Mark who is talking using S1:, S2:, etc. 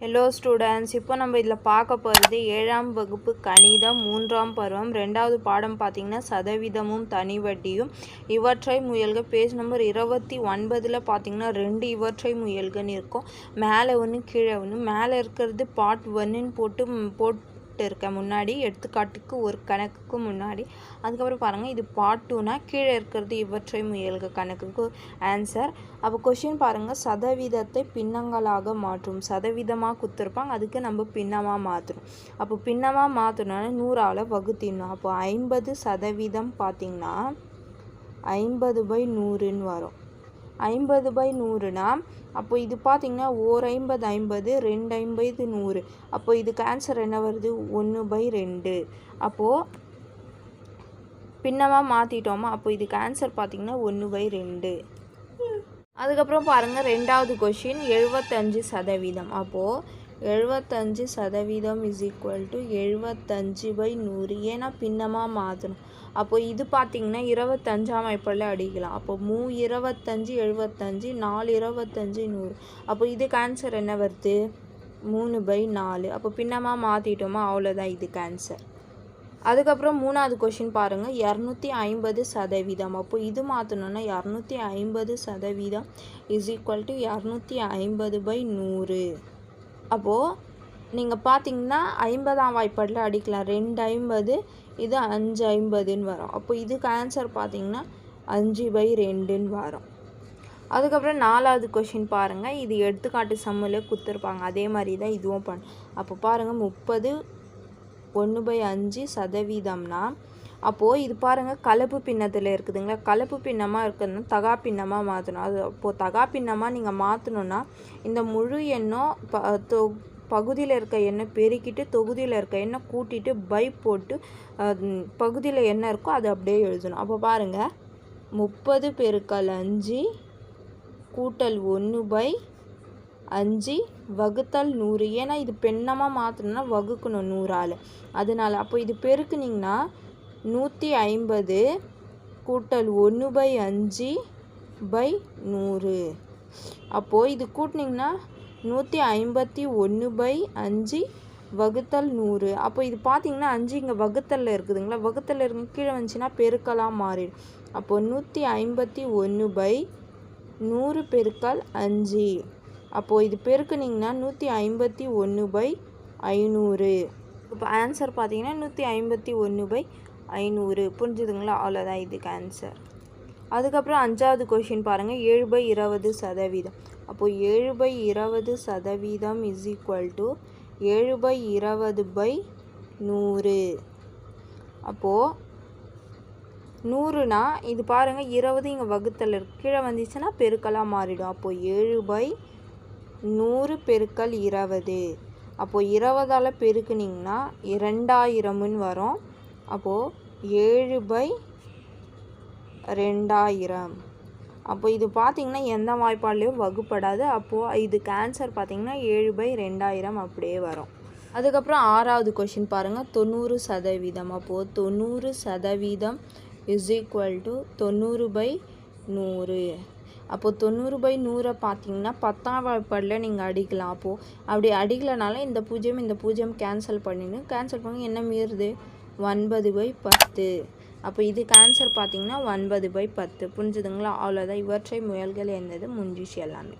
S1: Hello students இப்போ நம்ம இதில் பார்க்க போகிறது ஏழாம் வகுப்பு கணிதம் மூன்றாம் பருவம் ரெண்டாவது பாடம் பார்த்திங்கன்னா சதவீதமும் தனி வட்டியும் இவற்றை முயல்க. பேஜ் நம்பர் இருபத்தி ஒன்பதில் பார்த்திங்கன்னா ரெண்டு இவற்றை முயல்கன்னு இருக்கும். மேலே ஒன்று கீழே ஒன்று மேலே இருக்கிறது பார்ட் ஒன்னுன்னு போட்டு போட் போட்டு இருக்கேன் முன்னாடி எடுத்துக்காட்டுக்கு ஒரு கணக்குக்கு முன்னாடி. அதுக்கப்புறம் பாருங்கள் இது பார்ட் டூனா கீழே இருக்கிறது இவற்றை முயல்க கணக்குக்கு ஆன்சர் அப்போ கொஷின் பாருங்கள் சதவீதத்தை பின்னங்களாக மாற்றும். சதவீதமாக கொடுத்துருப்பாங்க அதுக்கு நம்ம பின்னமாக மாற்றணும் அப்போ பின்னமாக மாற்றணும்னா நூறால் வகுத்திடணும். அப்போ ஐம்பது சதவீதம் பார்த்திங்கன்னா ஐம்பது பை நூறுன்னு வரும். ஐம்பது பை நூறுனா அப்போ இது பார்த்தீங்கன்னா ஓர் ஐம்பது ஐம்பது ரெண்டு ஐம்பது நூறு. அப்போ இதுக்கு ஆன்சர் என்ன வருது? ஒன்று பை ரெண்டு. அப்போது பின்னமாக மாற்றிட்டோமா அப்போ இதுக்கு ஆன்சர் பார்த்திங்கன்னா ஒன்று பை ரெண்டு. அதுக்கப்புறம் பாருங்கள் ரெண்டாவது கொஷின் எழுபத்தஞ்சு சதவீதம். அப்போது எழுபத்தஞ்சு சதவீதம் இஸ் ஈக்குவல் டு எழுபத்தஞ்சு பை நூறு. ஏன்னா பின்னமாக மாற்றணும் அப்போ இது பார்த்தீங்கன்னா இருபத்தஞ்சாம் அமைப்பில் அடிக்கலாம். அப்போ மூ இருபத்தஞ்சு எழுபத்தஞ்சு நாலு இருபத்தஞ்சு நூறு. அப்போ இதுக்கு ஆன்சர் என்ன வருது? மூணு பை நாலு. அப்போ பின்னமாக மாற்றிட்டோமா அவ்வளோதான் இதுக்கு ஆன்சர் அதுக்கப்புறம் மூணாவது கொஷின் பாருங்கள் இரநூத்தி ஐம்பது சதவீதம். அப்போ இது மாற்றணுன்னா இரநூத்தி ஐம்பது சதவீதம் இஸ் ஈக்குவல் டு இரநூத்தி ஐம்பது பை நூறு. அப்போது நீங்கள் பார்த்தீங்கன்னா ஐம்பதாம் வாய்ப்பாட்டில் அடிக்கலாம். ரெண்டு ஐம்பது இது அஞ்சு ஐம்பதுன்னு வரும். அப்போ இதுக்கு ஆன்சர் பார்த்தீங்கன்னா அஞ்சு பை ரெண்டுன்னு வரும். அதுக்கப்புறம் நாலாவது கொஷின் பாருங்கள் இது எடுத்துக்காட்டு சம்மில் கொடுத்துருப்பாங்க. அதே மாதிரி தான் இதுவும் பண்ண. அப்போ பாருங்கள் முப்பது ஒன்று பை அஞ்சு சதவீதம்னா அப்போது இது பாருங்கள் கலப்பு பின்னத்தில் இருக்குதுங்களா? கலப்பு பின்னமாக இருக்குதுன்னா தகா பின்னமாக மாற்றணும் அது அப்போது தகா பின்னமாக நீங்கள் மாற்றணுன்னா இந்த முழு எண்ணம் ப தொ பகுதியில் இருக்க எண்ணை பெருக்கிட்டு தொகுதியில் இருக்க எண்ணெய் கூட்டிட்டு பை போட்டு பகுதியில் என்ன இருக்கோ அதை அப்படியே எழுதணும். அப்போ பாருங்கள் முப்பது பெருக்கல் அஞ்சு கூட்டல் ஒன்று பை அஞ்சு வகுத்தல் நூறு. ஏன்னா இது பெண்ணமாக மாற்றணும்னா வகுக்கணும் நூறால். அதனால அப்போ இது பெருக்குனிங்கன்னா நூற்றி ஐம்பது கூட்டல் ஒன்று பை அஞ்சு பை நூறு. அப்போது இது கூட்டினிங்கன்னா நூற்றி ஐம்பத்தி ஒன்று பை அஞ்சு வகுத்தல் நூறு. அப்போ இது பார்த்தீங்கன்னா அஞ்சு இங்கே வகுத்தலில் இருக்குதுங்களா? வகுத்தலில் இருக்கு கீழே வந்துச்சுன்னா பெருக்கலாக மாறிடும். அப்போது நூற்றி ஐம்பத்தி ஒன்று பை நூறு பெருக்கல் அஞ்சு. அப்போது இது பெருக்குனிங்கன்னா நூற்றி ஐம்பத்தி ஒன்று பை ஐநூறு. இப்போ ஆன்சர் பார்த்தீங்கன்னா நூற்றி ஐம்பத்தி ஒன்று பை ஐநூறு புரிஞ்சுதுங்களா? அவ்வளோதான் இதுக்கு ஆன்சர் அதுக்கப்புறம் அஞ்சாவது கொஷின் பாருங்கள் ஏழு பை இருபது சதவீதம். அப்போது ஏழு பை இருபது சதவீதம் இஸ் ஈக்குவல் டு ஏழு பை இருபது பை நூறு. அப்போது நூறுனா இது பாருங்கள் இருபது இங்கே வகுத்தல் இருக்கு. கீழே வந்துச்சுன்னா பெருக்கலாக மாறிடும். அப்போது ஏழு பை நூறு பெருக்கல் இருபது. அப்போது இருபதால் பெருக்குனிங்கன்னா இரண்டாயிரம்னு வரும். அப்போது ஏழு பை ரெண்டாயிரம். அப்போ இது பார்த்திங்கன்னா எந்த வாய்ப்பாலையும் வகுப்படாது. அப்போது இதுக்கு ஆன்சர் பார்த்திங்கன்னா ஏழு பை ரெண்டாயிரம் அப்படியே வரும். அதுக்கப்புறம் ஆறாவது கொஷின் பாருங்கள் தொண்ணூறு சதவீதம். அப்போது தொண்ணூறு சதவீதம் இஸ் ஈக்குவல் டு தொண்ணூறு பை நூறு. அப்போது தொண்ணூறு பை நூறை பார்த்தீங்கன்னா பத்தாம் வாய்ப்பாடில் நீங்கள் அடிக்கலாம். அப்போது அப்படி அடிக்கலனால இந்த பூஜ்ஜியம் இந்த பூஜ்ஜியம் கேன்சல் பண்ணின்னு கேன்சல் பண்ணி என்ன மீறுது? ஒன்பது பை பத்து. அப்போ இதுக்கு ஆன்சர் பார்த்தீங்கன்னா ஒன்பது பை பத்து. புரிஞ்சுதுங்களா? அவ்வளோதான் இவற்றை முயல்கள் என்னது முடிஞ்சிச்சு எல்லாமே.